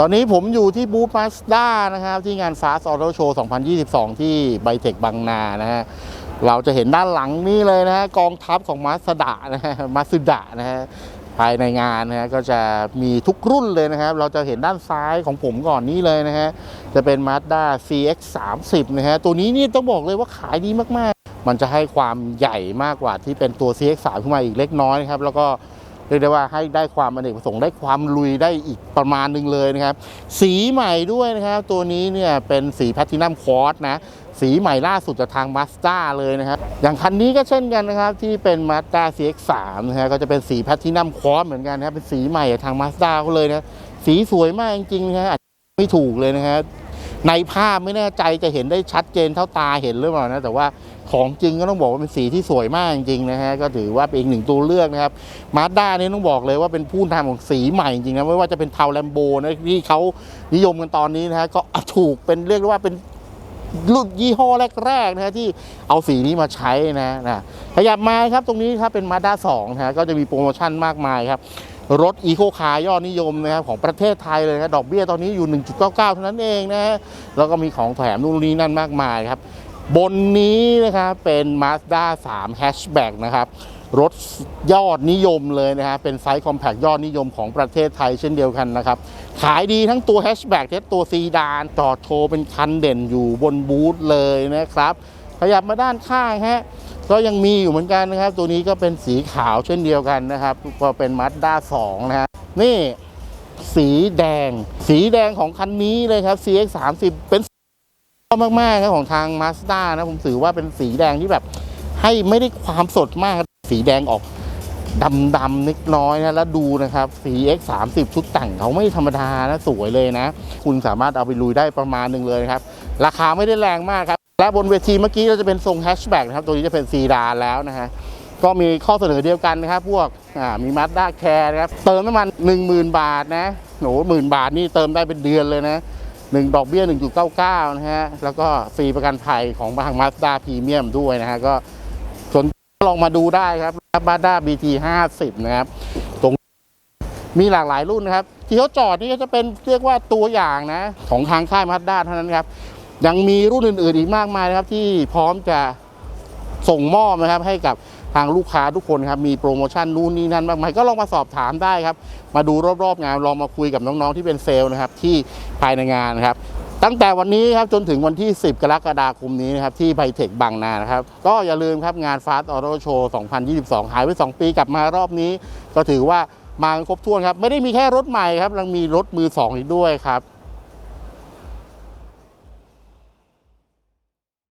ตอนนี้ผมอยู่ที่บูธมาสด้านะครับ ที่งาน Fast Auto Show 2022 ที่ไบเทคบางนานะฮะเราจะเห็นด้านหลังนี่เลยนะฮะกองทัพของมาสด้านะฮะมาสด้านะฮะภายในงานนะฮะก็จะมีทุกรุ่นเลยนะครับ เราจะเห็นด้านซ้ายของผมก่อนนี้เลยนะฮะจะเป็น Mazda CX 3 0นะฮะตัวนี้นี่ต้องบอกเลยว่าขายดีมากๆ มันจะให้ความใหญ่มากกว่าที่เป็นตัว CX 3ขึ้นมาอีกเล็กน้อยนะครับแล้วก็ เรียกได้ว่าให้ได้ความอเนกประสงค์ได้ความลุยได้อีกประมาณหนึ่งเลยนะครับ สีใหม่ด้วยนะครับ ตัวนี้เนี่ยเป็นสีแพ t ตินัมค a อ s นะสีใหม่ล่าสุดจากทาง Mazda เลยนะครับ อย่างคันนี้ก็เช่นกันนะครับ ที่เป็น Mazda CX-3 นะฮะก็จะเป็นสีแพ t ตินัมค a อ s เหมือนกันนะครับเป็นสีใหม่จากทาง Mazda เขาเลยนะสีสวยมากจริงๆนะฮะไม่ถูกเลยนะฮะ ในภาพไม่แน่ใจจะเห็นได้ชัดเจนเท่าตาเห็นหรือเปล่านะแต่ว่าของจริงก็ต้องบอกว่าเป็นสีที่สวยมากจริงๆนะฮะก็ถือว่าเป็นอีกหนึ่งตัวเลือกนะครับมาด้านี่ต้องบอกเลยว่าเป็นผู้นำของสีใหม่จริงๆนะไม่ว่าจะเป็นเทาแลมโบนะที่เขานิยมกันตอนนี้นะฮะก็ถูกเป็นเรียกว่าเป็นรุ่นยี่ห้อแรกๆนะฮะที่เอาสีนี้มาใช้นะนะขยับมาครับตรงนี้ครับเป็นมาด้า2นะฮะก็จะมีโปรโมชั่นมากมายครับ รถอีโคคาร์ยอดนิยมนะครับของประเทศไทยเลยนะดอกเบี้ยตอนนี้อยู่ 1.99 เท่านั้นเองนะฮะแล้วก็มีของแถมนู่นนี่นั่นมากมายครับ บนนี้นะครับเป็น Mazda 3 Hatchback นะครับรถยอดนิยมเลยนะฮะเป็นไซส์คอมแพคยอดนิยมของประเทศไทยเช่นเดียวกันนะครับ ขายดีทั้งตัว Hatchback และตัวซีดาน จอดโชว์เป็นคันเด่นอยู่บนบูธเลยนะครับ ขยับมาด้านข้างฮะ ก็ยังมีอยู่เหมือนกันนะครับ ตัวนี้ก็เป็นสีขาวเช่นเดียวกันนะครับ ก็เป็น Mazda 2นะฮะนี่สีแดง สีแดงของคันนี้เลยครับ CX 3 0เป็นชอบมากๆครับของทาง Mazda นะผมถือว่าเป็นสีแดงที่แบบ ให้ไม่ได้ความสดมาก สีแดงออกดำๆนิดน้อยนะแล้วดูนะครับ CX 3 0ชุดแต่งเขาไม่ธรรมดานะสวยเลยนะ คุณสามารถเอาไปลุยได้ประมาณหนึ่งเลยครับ ราคาไม่ได้แรงมากครับ และบนเวทีเมื่อกี้เราจะเป็นทรงแฮชแบ็กนะครับ ตัวนี้จะเป็นซีดานแล้วนะฮะ ก็มีข้อเสนอเดียวกันนะครับ พวกมีมาสด้าแคร์นะครับ เติมน้ำมัน 10,000 บาทนะโหหมื่นบาทนี่เติมได้เป็นเดือนเลยนะหนึ่งดอกเบี้ย 1.99 นะฮะ แล้วก็ฟรีประกันภัยของทางมาสด้าพรีเมียมด้วยนะฮะ ก็สนลองมาดูได้ครับมาสด้า BT 50นะครับ ตรงมีหลากหลายรุ่นนะครับ ที่เขาจอดนี่ก็จะเป็นเรียกว่าตัวอย่างนะ ของทางค่ายมาสด้าเท่านั้นครับ ยังมีรุ่นอื่นๆอีกมากมายนะครับที่พร้อมจะส่งมอบนะครับให้กับทางลูกค้าทุกคนครับมีโปรโมชั่นนู่นนี่นั่นมากมายก็ลองมาสอบถามได้ครับ มาดูรอบๆงานลองมาคุยกับน้องๆที่เป็นเซลล์นะครับที่ภายในงานนะครับ ตั้งแต่วันนี้ครับจนถึงวันที่ 10 กรกฎาคมนี้นะครับที่ไบเทคบางนานะครับ ก็อย่าลืมครับงาน Fast Auto Show 2022 หายไป 2 ปีกลับมารอบนี้ ก็ถือว่ามาครบถ้วนครับ ไม่ได้มีแค่รถใหม่ครับยังมีรถมือ 2 อีกด้วยครับ